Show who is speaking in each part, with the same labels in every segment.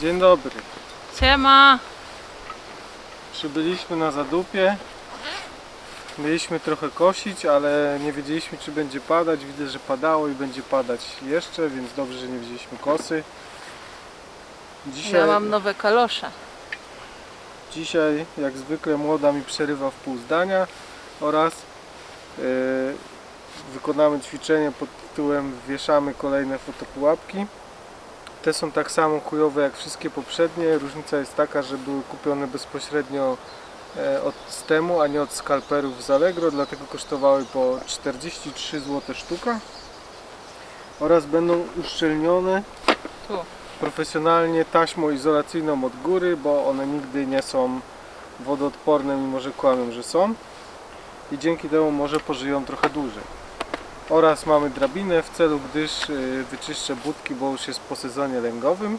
Speaker 1: Dzień dobry.
Speaker 2: Siema!
Speaker 1: Przybyliśmy na zadupie. Mieliśmy trochę kosić, ale nie wiedzieliśmy czy będzie padać. Widzę, że padało i będzie padać jeszcze, więc dobrze, że nie wzięliśmy kosy. Dzisiaj,
Speaker 2: Ja mam nowe kalosze.
Speaker 1: dzisiaj jak zwykle młoda mi przerywa w pół zdania oraz yy, wykonamy ćwiczenie pod tytułem wieszamy kolejne fotopułapki. Te są tak samo chujowe jak wszystkie poprzednie. Różnica jest taka, że były kupione bezpośrednio e, od Stemu, a nie od skalperów z Allegro, dlatego kosztowały po 43 zł sztuka. Oraz będą uszczelnione
Speaker 2: Tu.
Speaker 1: profesjonalnie taśmą izolacyjną od góry, bo one nigdy nie są wodoodporne, mimo że kłamią, że są. I dzięki temu może pożyją trochę dłużej. Oraz mamy drabinę w celu, gdyż y, wyczyszczę budki, bo już jest po sezonie lęgowym.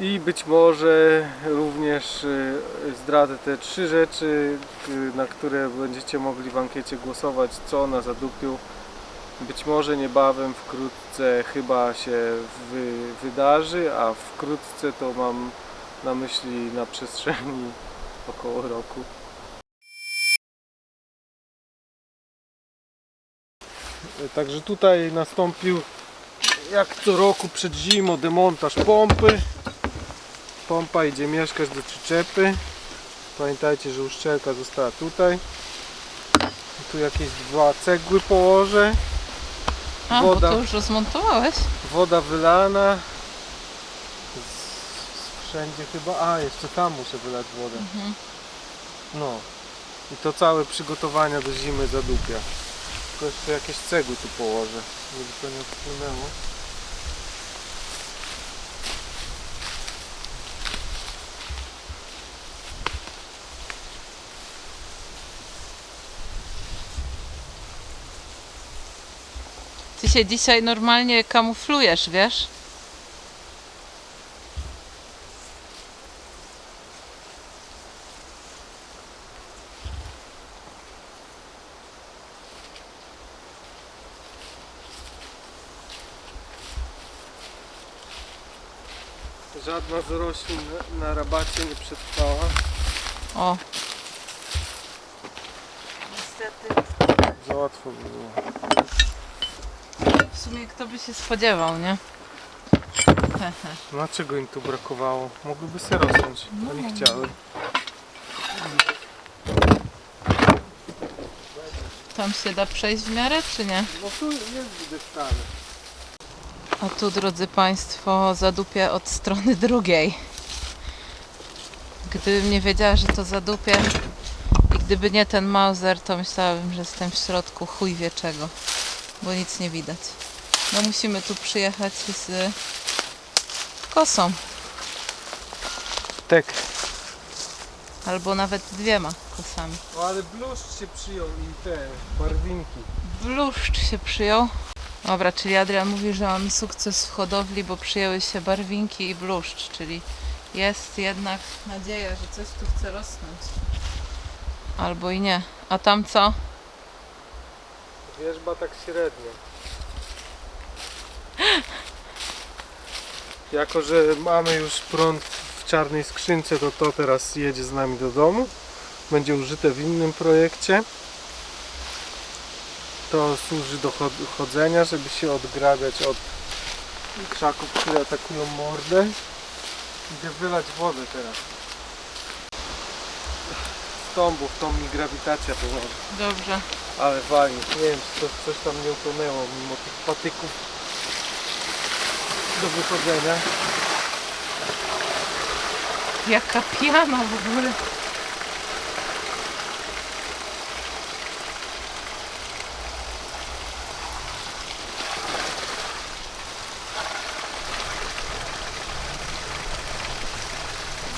Speaker 1: I być może również y, zdradzę te trzy rzeczy, y, na które będziecie mogli w ankiecie głosować, co na zadupiu. Być może niebawem, wkrótce chyba się wy, wydarzy, a wkrótce to mam na myśli na przestrzeni około roku. Także tutaj nastąpił jak co roku przed zimą demontaż pompy. Pompa idzie mieszkać do przyczepy. Pamiętajcie, że uszczelka została tutaj. Tu jakieś dwa cegły położę.
Speaker 2: A,
Speaker 1: Woda.
Speaker 2: bo to już rozmontowałeś?
Speaker 1: Woda wylana. Wszędzie chyba. A, jeszcze tam muszę wylać wodę.
Speaker 2: Mhm.
Speaker 1: No. I to całe przygotowania do zimy zadupia. Tylko jeszcze jakieś cegły tu położę, żeby to nie odpłynęło.
Speaker 2: Ty się dzisiaj normalnie kamuflujesz, wiesz?
Speaker 1: Żadna z roślin na- na rabacie nie przetrwała.
Speaker 2: O. Niestety.
Speaker 1: Za łatwo by było.
Speaker 2: W sumie kto by się spodziewał, nie?
Speaker 1: Dlaczego im tu brakowało? Mogłyby se rosnąć, a nie chciały.
Speaker 2: Tam się da przejść w miarę, czy nie?
Speaker 1: No tu jest widać stary.
Speaker 2: A tu, drodzy Państwo, zadupie od strony drugiej. Gdybym nie wiedziała, że to zadupie i gdyby nie ten Mauser, to myślałabym, że jestem w środku chuj wie czego, bo nic nie widać. No musimy tu przyjechać z kosą,
Speaker 1: Tak.
Speaker 2: albo nawet dwiema kosami.
Speaker 1: No ale bluszcz się przyjął i te barwinki.
Speaker 2: Bluszcz się przyjął. Dobra, czyli Adrian mówi, że mamy sukces w hodowli, bo przyjęły się barwinki i bluszcz, czyli jest jednak nadzieja, że coś tu chce rosnąć. Albo i nie. A tam co?
Speaker 1: Wierzba tak średnio. Jako, że mamy już prąd w czarnej skrzynce, to to teraz jedzie z nami do domu. Będzie użyte w innym projekcie. To służy do chod- chodzenia, żeby się odgrabiać od krzaków, które atakują mordę. Idę wylać wodę teraz. Z tombów, to mi grawitacja pomoże.
Speaker 2: Dobrze.
Speaker 1: Ale wali. Nie wiem, czy to, coś tam nie utonęło mimo tych patyków do wychodzenia.
Speaker 2: Jaka piana w ogóle.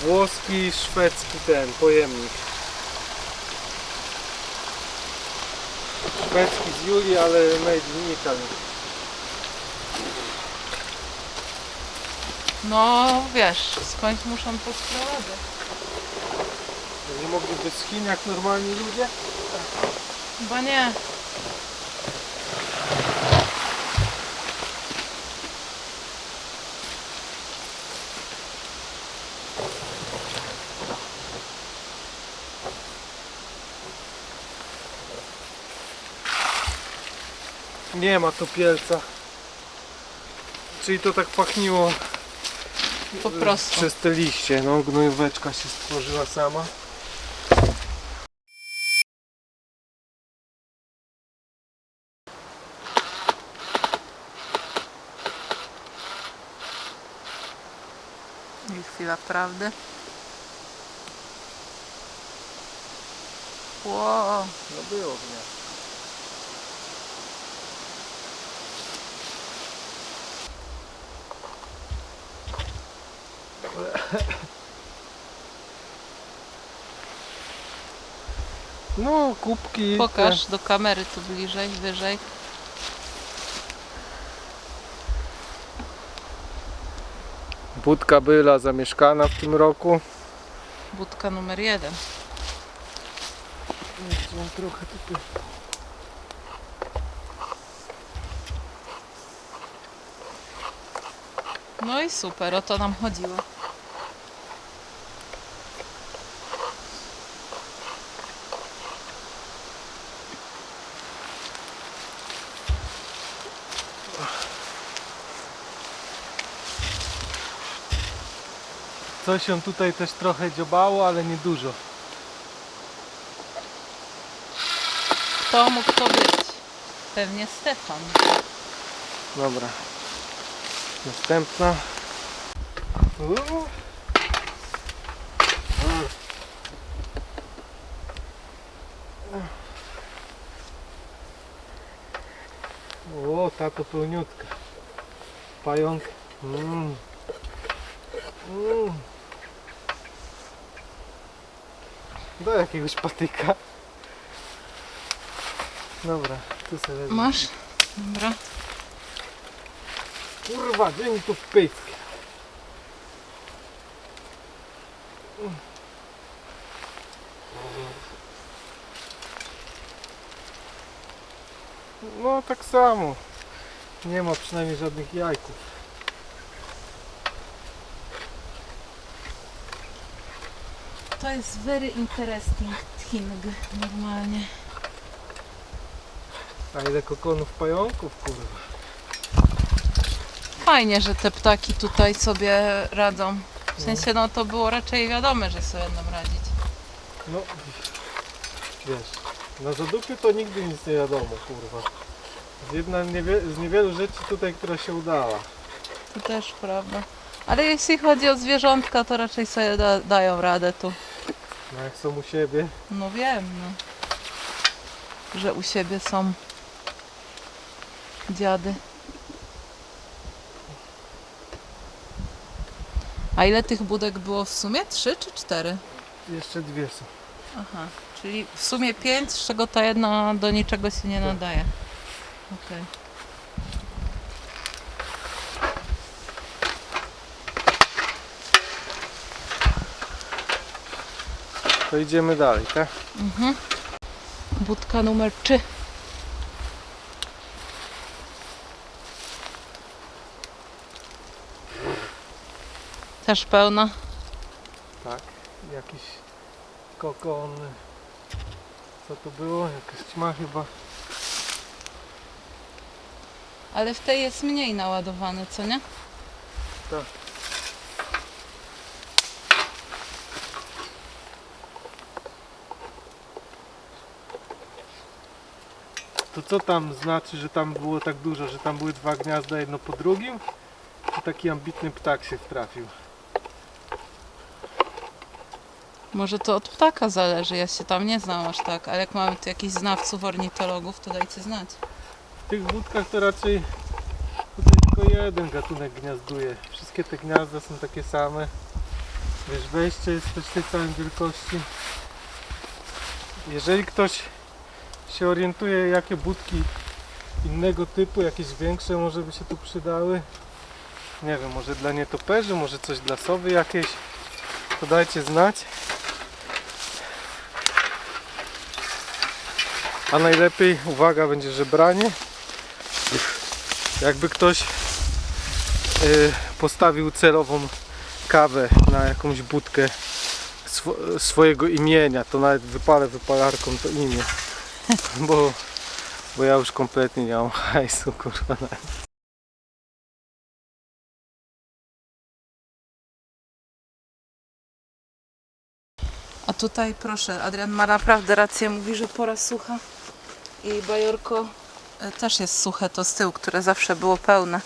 Speaker 1: Włoski, szwedzki ten pojemnik. Szwedzki z Julii, ale made in Italy.
Speaker 2: No wiesz, skądś muszą to sprowadzać.
Speaker 1: Nie mogliby z Chin jak normalni ludzie?
Speaker 2: Chyba nie.
Speaker 1: Nie ma topielca. Czyli to tak pachniło
Speaker 2: Po prostu.
Speaker 1: przez te liście. No gnojóweczka się stworzyła sama.
Speaker 2: I chwila prawdy. Wow.
Speaker 1: No było gniazdo. No, kubki.
Speaker 2: Pokaż do kamery tu bliżej, wyżej.
Speaker 1: Budka była zamieszkana w tym roku.
Speaker 2: Budka numer jeden.
Speaker 1: Jeszcze mam trochę tutaj.
Speaker 2: No i super, o to nam chodziło.
Speaker 1: Coś się tutaj też trochę dziobało, ale nie dużo.
Speaker 2: Kto mógł to być? Pewnie Stefan.
Speaker 1: Dobra. Następna. Uuu. O, ta to pełniutka. Pająk. Mm. Mm. Do jakiegoś patyka. Dobra, tu sobie wezmę.
Speaker 2: Masz? Dobra.
Speaker 1: Kurwa, gdzie mi tu pysk? No tak samo. Nie ma przynajmniej żadnych jajków.
Speaker 2: To jest very interesting thing normalnie.
Speaker 1: A ile kokonów pająków, kurwa.
Speaker 2: Fajnie, że te ptaki tutaj sobie radzą. W sensie, no to było raczej wiadome, że sobie będą radzić.
Speaker 1: No, wiesz, na zadupiu to nigdy nic nie wiadomo, kurwa. Z Jedna niewie, z niewielu rzeczy tutaj, która się udała.
Speaker 2: To też prawda. Ale jeśli chodzi o zwierzątka, to raczej sobie da, dają radę tu.
Speaker 1: No jak są u siebie,
Speaker 2: No wiem, no. Że u siebie są dziady. A ile tych budek było w sumie? Trzy czy cztery?
Speaker 1: jeszcze dwie są.
Speaker 2: Aha, czyli w sumie pięć, z czego ta jedna do niczego się nie nadaje. Okej.
Speaker 1: To idziemy dalej, tak?
Speaker 2: Mhm. Budka numer 3. Też pełna.
Speaker 1: Tak, jakiś kokon. Co to było? Jakaś ćma chyba.
Speaker 2: Ale w tej jest mniej naładowane, co nie?
Speaker 1: Tak. To co tam znaczy, że tam było tak dużo, że tam były dwa gniazda jedno po drugim? To taki ambitny ptak się wtrafił.
Speaker 2: Może to od ptaka zależy, ja się tam nie znam aż tak, ale jak mamy tu jakichś znawców ornitologów, to dajcie znać.
Speaker 1: W tych budkach to raczej tutaj tylko jeden gatunek gniazduje. Wszystkie te gniazda są takie same. Wiesz, wejście jest też tej samej wielkości. Jeżeli ktoś się orientuje, jakie budki innego typu, jakieś większe może by się tu przydały. Nie wiem, może dla nietoperzy, może coś dla sowy jakieś. To dajcie znać. A najlepiej, uwaga, będzie żebranie. Jakby ktoś y, postawił celową kawę na jakąś budkę swo- swojego imienia, to nawet wypalę wypalarką to imię. Bo Bo ja już kompletnie nie mam hajsu, kurwa.
Speaker 2: A tutaj proszę, Adrian ma naprawdę rację, mówi, że pora sucha i bajorko e, też jest suche, to z tyłu, które zawsze było pełne,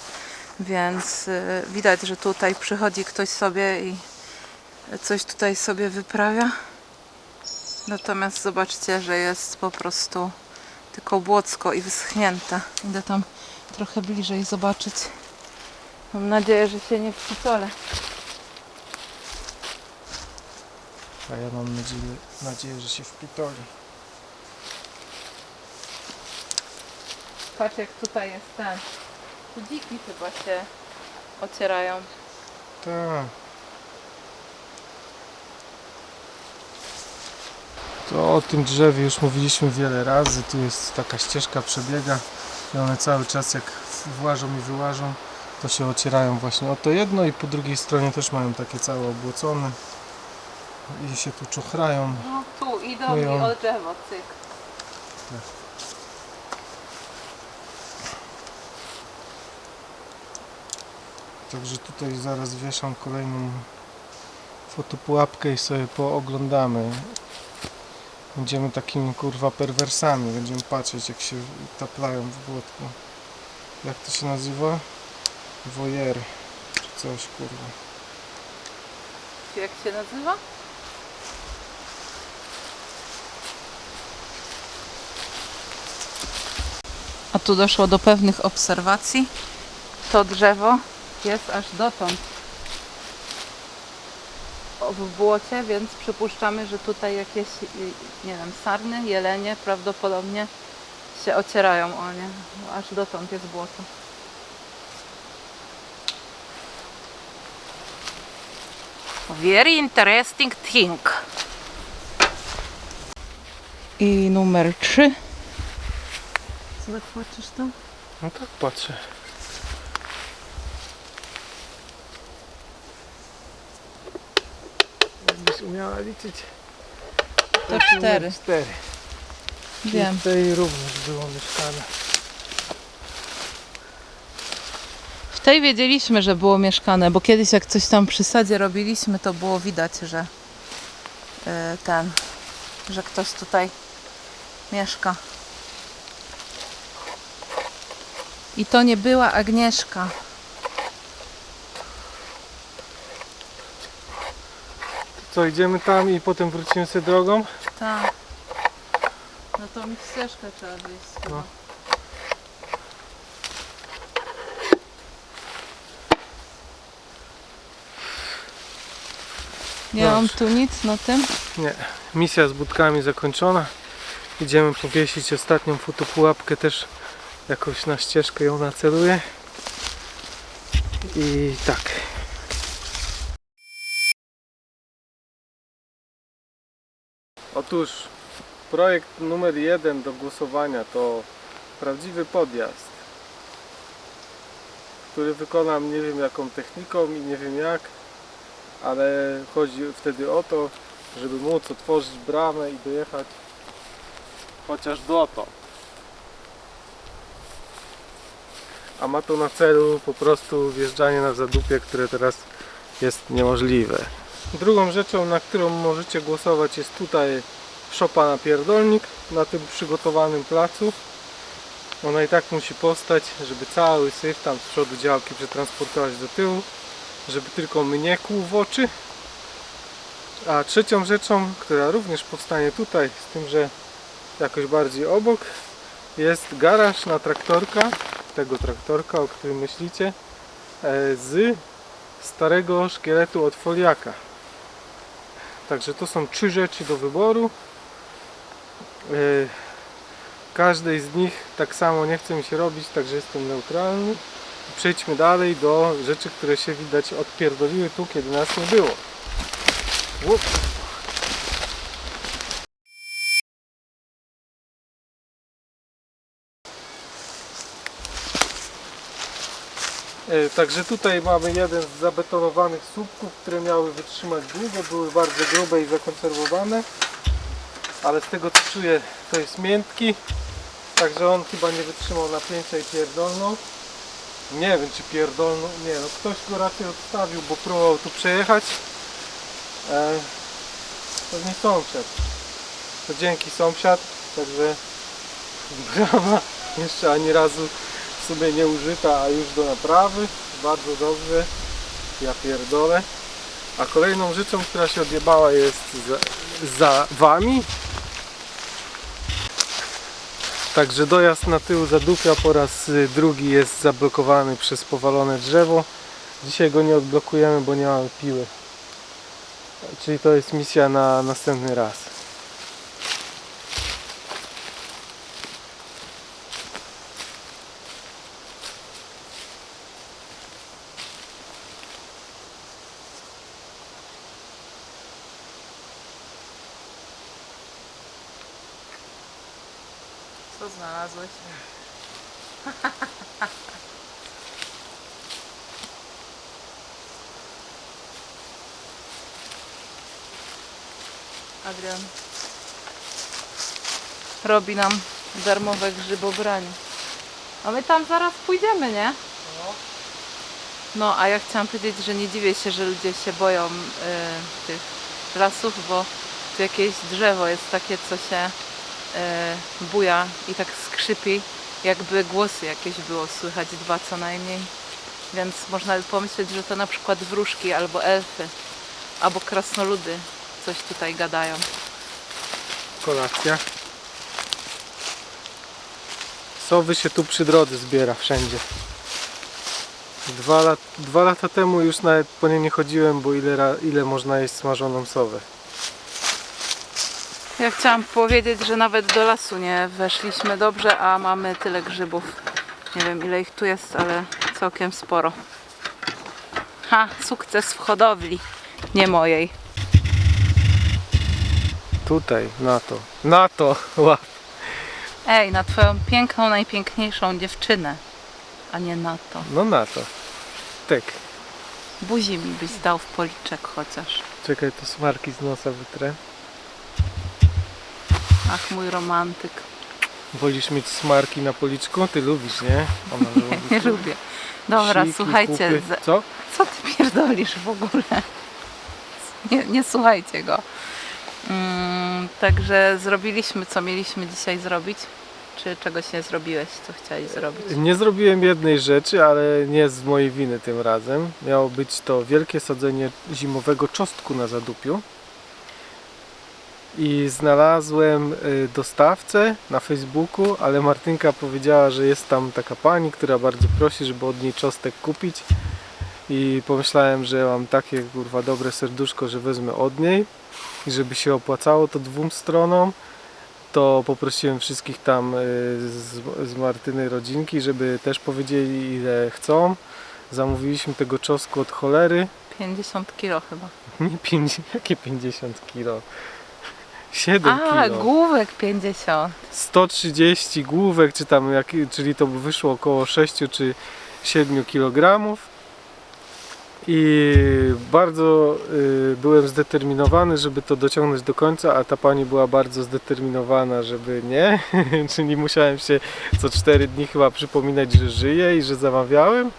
Speaker 2: więc e, widać, że tutaj przychodzi ktoś sobie i coś tutaj sobie wyprawia. Natomiast zobaczcie, że jest po prostu tylko błocko i wyschnięte. Idę tam trochę bliżej zobaczyć. Mam nadzieję, że się nie wpitole.
Speaker 1: A ja mam nadzieję, nadzieję że się wpitoli.
Speaker 2: Patrz jak tutaj jest ten. Tu dziki chyba się ocierają.
Speaker 1: Tak. To o tym drzewie już mówiliśmy wiele razy. Tu jest taka ścieżka przebiega i one cały czas jak włażą i wyłażą, to się ocierają właśnie o to jedno i po drugiej stronie też mają takie całe obłocone i się tu czochrają.
Speaker 2: No tu idą
Speaker 1: No i
Speaker 2: i
Speaker 1: on-
Speaker 2: o drzewo, cyk.
Speaker 1: Także tutaj zaraz wieszam kolejną fotopułapkę i sobie pooglądamy. Będziemy takimi kurwa perwersami. Będziemy patrzeć jak się taplają w błotku. Jak to się nazywa? Wojery. Czy coś kurwa.
Speaker 2: Jak się nazywa? A tu doszło do pewnych obserwacji. To drzewo jest aż dotąd w błocie, więc przypuszczamy, że tutaj jakieś, y, nie wiem, sarny, jelenie prawdopodobnie się ocierają o nie. Aż dotąd jest błoto. Very interesting thing. I numer 3. Co tak patrzysz tam?
Speaker 1: No tak patrzę. Umiała liczyć.
Speaker 2: To
Speaker 1: numer
Speaker 2: cztery.
Speaker 1: cztery.
Speaker 2: Wiem.
Speaker 1: I tutaj również było mieszkane.
Speaker 2: W tej wiedzieliśmy, że było mieszkane, bo kiedyś jak coś tam przy sadzie robiliśmy, to było widać, że e, ten, że ktoś tutaj mieszka. I to nie była Agnieszka.
Speaker 1: Co, idziemy tam i potem wrócimy sobie drogą?
Speaker 2: Tak. No to mi ścieżkę trzeba wyjść. chyba.
Speaker 1: No.
Speaker 2: Nie mam
Speaker 1: Dobrze.
Speaker 2: tu nic na tym.
Speaker 1: Nie. Misja z budkami zakończona. Idziemy powiesić ostatnią fotopułapkę też jakoś na ścieżkę ją naceluję. I tak. Otóż projekt numer jeden do głosowania to prawdziwy podjazd, który wykonam nie wiem jaką techniką i nie wiem jak, ale chodzi wtedy o to, żeby móc otworzyć bramę i dojechać chociaż dotąd. A ma to na celu po prostu wjeżdżanie na zadupie, które teraz jest niemożliwe. Drugą rzeczą, na którą możecie głosować jest tutaj szopa na pierdolnik na tym przygotowanym placu. Ona i tak musi postać, żeby cały syf tam z przodu działki przetransportować do tyłu, żeby tylko mnie kłuł w oczy. A trzecią rzeczą, która również powstanie tutaj, z tym, że jakoś bardziej obok, jest garaż na traktorka, tego traktorka, o którym myślicie, e, z starego szkieletu od foliaka. Także to są trzy rzeczy do wyboru. E, Każdej z nich tak samo nie chce mi się robić, także jestem neutralny. Przejdźmy dalej do rzeczy, które się widać odpierdoliły tu, kiedy nas nie było. Także tutaj mamy jeden z zabetonowanych słupków, które miały wytrzymać długo, były bardzo grube i zakonserwowane. Ale z tego co czuję to jest miętki Także on chyba nie wytrzymał napięcia i pierdolnął. Nie wiem czy pierdolnął, nie no ktoś go raczej odstawił, bo próbował tu przejechać. E, pewnie sąsiad. To dzięki sąsiad, także brama jeszcze ani razu sobie nie użyta, a już do naprawy. Bardzo dobrze. Ja pierdolę. A kolejną rzeczą, która się odjebała jest za, za wami. Także dojazd na tył zadupia po raz y, drugi jest zablokowany przez powalone drzewo. Dzisiaj go nie odblokujemy, bo nie mamy piły. Czyli to jest misja na następny raz.
Speaker 2: Co znalazłeś? Adrian robi nam darmowe grzybobranie. A my tam zaraz pójdziemy, nie? No, a ja chciałam powiedzieć, że nie dziwię się, że ludzie się boją y, tych lasów, bo tu jakieś drzewo jest takie, co się e, buja i tak skrzypi, jakby głosy jakieś było słychać, dwa co najmniej. Więc można by pomyśleć, że to na przykład wróżki albo elfy, albo krasnoludy coś tutaj gadają.
Speaker 1: Kolacja. Sowy się tu przy drodze zbiera wszędzie. Dwa, lat, dwa lata temu już nawet po nie nie chodziłem, bo ile, ile można jeść smażoną sowę.
Speaker 2: Ja chciałam powiedzieć, że nawet do lasu nie weszliśmy dobrze, a mamy tyle grzybów. Nie wiem ile ich tu jest, ale całkiem sporo. Ha, sukces w hodowli, nie mojej.
Speaker 1: Tutaj, na to. Na to! Łap.
Speaker 2: Ej, na twoją piękną, najpiękniejszą dziewczynę, a nie na to.
Speaker 1: No na to. Tak.
Speaker 2: Buzi mi byś dał w policzek chociaż.
Speaker 1: Czekaj, to smarki z nosa wytrę.
Speaker 2: Ach, mój romantyk.
Speaker 1: Wolisz mieć smarki na policzku? Ty lubisz, nie? Ona lubi.
Speaker 2: Nie lubię. Dobra,
Speaker 1: Siki,
Speaker 2: słuchajcie,
Speaker 1: pupy. Co?
Speaker 2: co ty pierdolisz w ogóle? Nie, nie słuchajcie go. Mm, także zrobiliśmy, co mieliśmy dzisiaj zrobić. Czy czegoś nie zrobiłeś, co chciałeś zrobić?
Speaker 1: Nie zrobiłem jednej rzeczy, ale nie z mojej winy tym razem. Miało być to wielkie sadzenie zimowego czosnku na zadupiu. I znalazłem y, dostawcę na Facebooku, ale Martynka powiedziała, że jest tam taka pani, która bardzo prosi, żeby od niej czostek kupić. I pomyślałem, że mam takie kurwa dobre serduszko, że wezmę od niej i żeby się opłacało to dwóm stronom to poprosiłem wszystkich tam y, z, z Martyny rodzinki, żeby też powiedzieli ile chcą. Zamówiliśmy tego czosnku od cholery.
Speaker 2: 50 kilo chyba.
Speaker 1: Nie 50, jakie 50 kilo? 7
Speaker 2: A,
Speaker 1: kilo.
Speaker 2: główek 50.
Speaker 1: 130 główek, czy tam, jak, czyli to by wyszło około 6 czy 7 kg. I bardzo y, byłem zdeterminowany, żeby to dociągnąć do końca, a ta pani była bardzo zdeterminowana, żeby nie. Czyli musiałem się co 4 dni chyba przypominać, że żyję i że zamawiałem.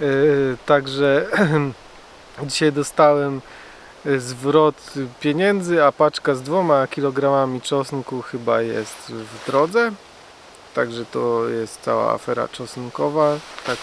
Speaker 1: Y, także dzisiaj dostałem y, zwrot pieniędzy, a paczka z dwoma kilogramami czosnku chyba jest w drodze. Także to jest cała afera czosnkowa. Tak,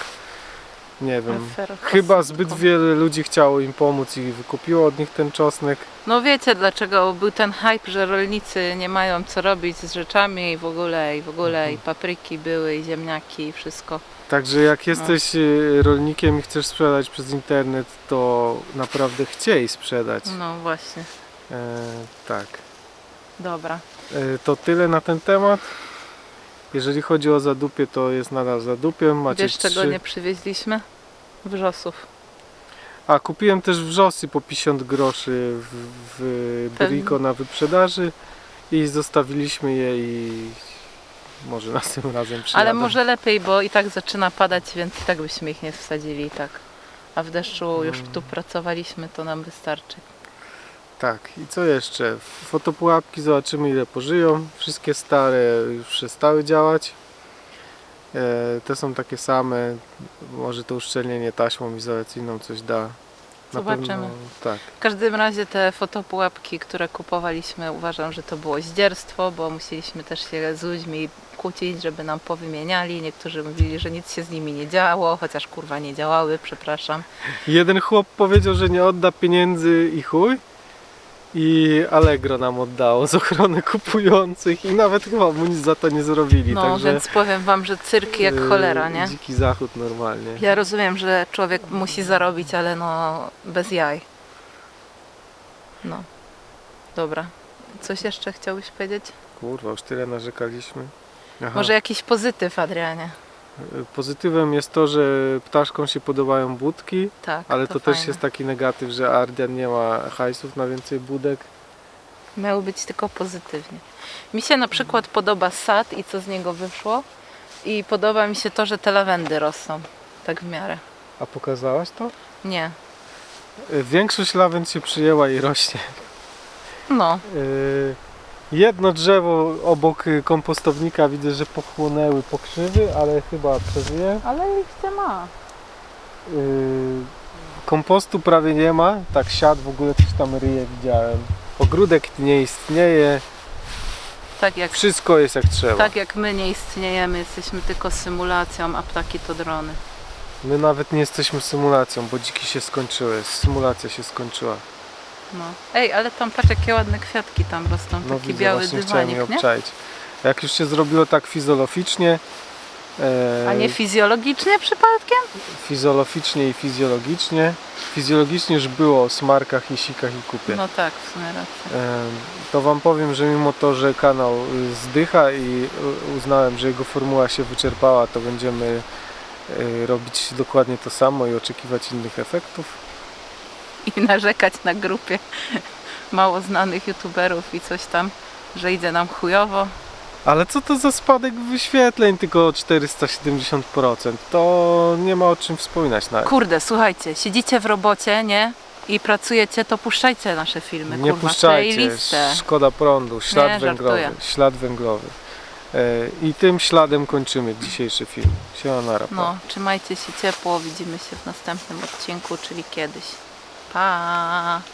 Speaker 1: nie wiem. Chyba zbyt wiele ludzi chciało im pomóc i wykupiło od nich ten czosnek.
Speaker 2: No wiecie dlaczego był ten hype, że rolnicy nie mają co robić z rzeczami i w ogóle, i w ogóle, i papryki były, i ziemniaki, i wszystko.
Speaker 1: Także jak jesteś y, rolnikiem i chcesz sprzedać przez internet, to naprawdę chciej sprzedać.
Speaker 2: No właśnie,
Speaker 1: E, tak.
Speaker 2: dobra.
Speaker 1: E, to tyle na ten temat. Jeżeli chodzi o zadupie, to jest nadal zadupiem. Macie
Speaker 2: Wiesz czego
Speaker 1: trzy-
Speaker 2: nie przywieźliśmy? Wrzosów.
Speaker 1: A kupiłem też wrzosy po 50 groszy w, w. Brico na wyprzedaży i zostawiliśmy je i może następnym razem przyjadę.
Speaker 2: Ale może lepiej, bo i tak zaczyna padać, więc i tak byśmy ich nie wsadzili i tak. A w deszczu już
Speaker 1: Mm.
Speaker 2: tu pracowaliśmy, to nam wystarczy.
Speaker 1: Tak, i co jeszcze? Fotopułapki zobaczymy ile pożyją. Wszystkie stare już przestały działać. E, te są takie same. Może to uszczelnienie taśmą izolacyjną coś da. Na
Speaker 2: Zobaczymy.
Speaker 1: Pewno, tak.
Speaker 2: W każdym razie te fotopułapki, które kupowaliśmy, uważam, że to było zdzierstwo, bo musieliśmy też się z ludźmi kłócić, żeby nam powymieniali. Niektórzy mówili, że nic się z nimi nie działo, chociaż kurwa nie działały, przepraszam.
Speaker 1: Jeden chłop powiedział, że nie odda pieniędzy i chuj. I Allegro nam oddało z ochrony kupujących i nawet chyba mu nic za to nie zrobili.
Speaker 2: No,
Speaker 1: Także
Speaker 2: więc powiem wam, że cyrk jak
Speaker 1: yy,
Speaker 2: cholera, nie?
Speaker 1: Dziki zachód normalnie.
Speaker 2: Ja rozumiem, że człowiek musi zarobić, ale no bez jaj. No. Dobra. Coś jeszcze chciałbyś powiedzieć?
Speaker 1: Kurwa, już tyle narzekaliśmy. Aha.
Speaker 2: Może jakiś pozytyw, Adrianie?
Speaker 1: Pozytywem jest to, że ptaszkom się podobają budki,
Speaker 2: Tak.
Speaker 1: ale to, też
Speaker 2: fajne.
Speaker 1: jest taki negatyw, że Ardian nie ma hajsów na więcej budek.
Speaker 2: Miało być tylko pozytywnie. Mi się na przykład podoba sad i co z niego wyszło. I podoba mi się to, że te lawendy rosną. Tak w miarę.
Speaker 1: A pokazałaś to?
Speaker 2: Nie.
Speaker 1: Większość lawend się przyjęła i rośnie.
Speaker 2: No.
Speaker 1: Y, Jedno drzewo obok y, kompostownika widzę, że pochłonęły pokrzywy, ale chyba przeżyje.
Speaker 2: Ale liście ma.
Speaker 1: Y, Kompostu prawie nie ma, tak siad w ogóle coś tam ryje widziałem. Ogródek nie istnieje,
Speaker 2: Tak jak,
Speaker 1: wszystko jest jak trzeba.
Speaker 2: tak jak my nie istniejemy, jesteśmy tylko symulacją, a ptaki to drony.
Speaker 1: My nawet nie jesteśmy symulacją, bo dziki się skończyły, symulacja się skończyła.
Speaker 2: No. Ej, ale tam patrz jakie ładne kwiatki tam rosną.
Speaker 1: No
Speaker 2: Taki
Speaker 1: widzę,
Speaker 2: biały
Speaker 1: właśnie chciałem je
Speaker 2: dywanik, nie?
Speaker 1: obczaić. Jak już się zrobiło tak fizologicznie, e,
Speaker 2: A nie fizjologicznie przypadkiem?
Speaker 1: fizologicznie i fizjologicznie, fizjologicznie już było o smarkach i sikach i kupie.
Speaker 2: No tak, w sumie racja.
Speaker 1: E, to wam powiem, że mimo to, że kanał y, zdycha i y, uznałem, że jego formuła się wyczerpała, to będziemy y, robić dokładnie to samo i oczekiwać innych efektów.
Speaker 2: I narzekać na grupie mało znanych youtuberów i coś tam, że idzie nam chujowo.
Speaker 1: Ale co to za spadek wyświetleń tylko o 470%? To nie ma o czym wspominać nawet.
Speaker 2: Kurde, słuchajcie, siedzicie w robocie, nie? I pracujecie, to puszczajcie nasze filmy,
Speaker 1: Nie
Speaker 2: kurwa,
Speaker 1: puszczajcie,
Speaker 2: playlistę.
Speaker 1: szkoda prądu, ślad
Speaker 2: Nie,
Speaker 1: węglowy,
Speaker 2: żartuję.
Speaker 1: ślad węglowy. E, I tym śladem kończymy dzisiejszy film. Siema pa.
Speaker 2: No, trzymajcie się ciepło, widzimy się w następnym odcinku, czyli kiedyś. 啊